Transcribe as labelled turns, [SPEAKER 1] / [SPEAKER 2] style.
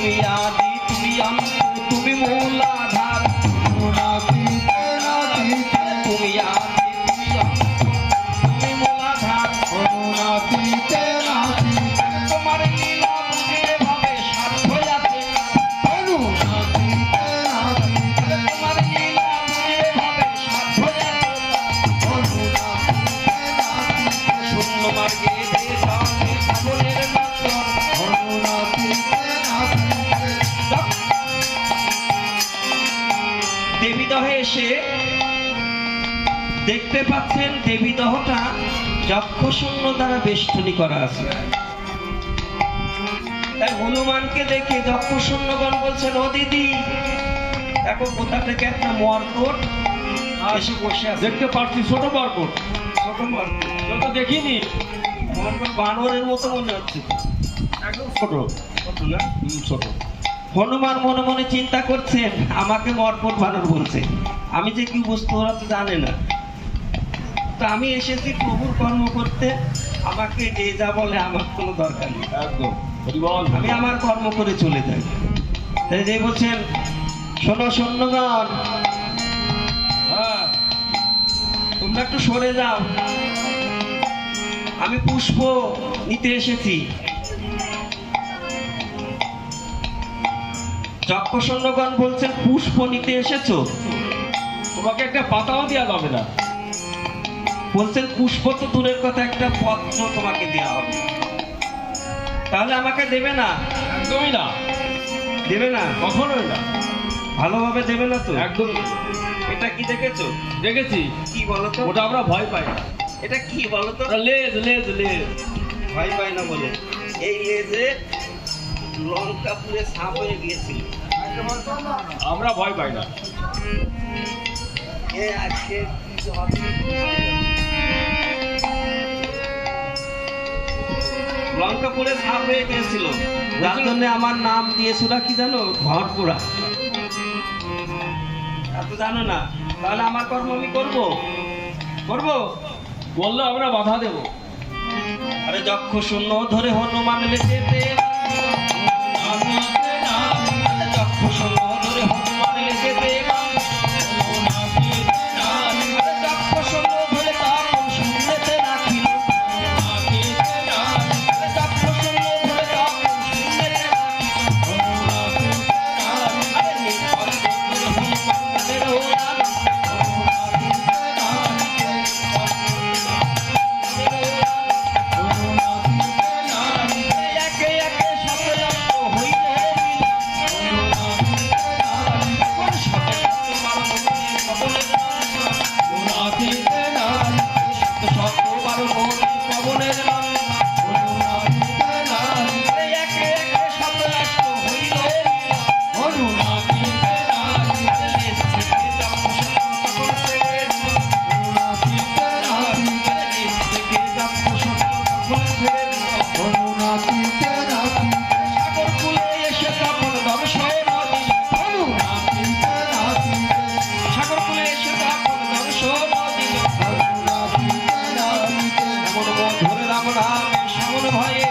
[SPEAKER 1] তুমি আদি তুমি অন্ত দেবীদহে এসে দেখতে পাচ্ছেন দেবীদহটা যক্ষ শূন্য দ্বারা বেষ্টনী করা আছে। তাই হনুমানকে দেখে যক্ষ শূন্যগণ বলছেন ও দিদি দেখো কোথা থেকে একটা মরকট এসে বসে আছে।
[SPEAKER 2] দেখতে পাচ্ছি ছোট বারকোট
[SPEAKER 1] ছোট মরকট।
[SPEAKER 2] তো দেখিনি।
[SPEAKER 1] মরকট বানরের মতো মনে হচ্ছে।
[SPEAKER 2] একদম ছোট।
[SPEAKER 1] ছোট না?
[SPEAKER 2] ছোট।
[SPEAKER 1] হনুমান মনে মনে চিন্তা করছেন আমাকে মরকট বানর বলছে। আমি যে কি বস্তু ওরা তো জানে না। তো আমি এসেছি প্রভুর কর্ম করতে আমাকে যে যা বলে আমার কোনো দরকার নেই।
[SPEAKER 2] একদম
[SPEAKER 1] আমি আমার কর্ম করে চলে যাই। তাই যে বলছেন শোনো সৈন্যগণ
[SPEAKER 2] হ্যাঁ
[SPEAKER 1] তোমরা একটু সরে যাও। আমি পুষ্প নিতে এসেছি। বলছেন পুষ্প নিতে এসেছ?
[SPEAKER 2] তোমাকে একটা পাতাও দেওয়া যাবে না।
[SPEAKER 1] বলছেন পুষ্প তো দূরের কথা একটা পত্র তোমাকে দেওয়া হবে। তাহলে আমাকে দেবে না?
[SPEAKER 2] একদমই না।
[SPEAKER 1] দেবে না?
[SPEAKER 2] কখনোই না।
[SPEAKER 1] ভালোভাবে দেবে না তো?
[SPEAKER 2] একদমই না।
[SPEAKER 1] এটা কি দেখেছ?
[SPEAKER 2] দেখেছি।
[SPEAKER 1] কি বলো তো
[SPEAKER 2] ওটা আমরা ভয় পাই। না
[SPEAKER 1] এটা কি বলো তো
[SPEAKER 2] লেজ লেজ লেজ।
[SPEAKER 1] ভয় পাই না বলে। এই লেজে লঙ্কা পুরে সাপ হয়ে গিয়েছিল।
[SPEAKER 2] আমরা ভয় পাই না।
[SPEAKER 1] আজকে লঙ্কা পুরে সাপ হয়ে গিয়েছিল। যার জন্য আমার নাম দিয়েছিল কি জানো? ঘরপুরা। এত জানো না। তাহলে আমার কর্ম আমি করব। করব?
[SPEAKER 2] বলল আমরা বাধা দেবো।
[SPEAKER 1] আরে যক্ষ শূন্য ধরে হনুমান লেগেতে 我们欢迎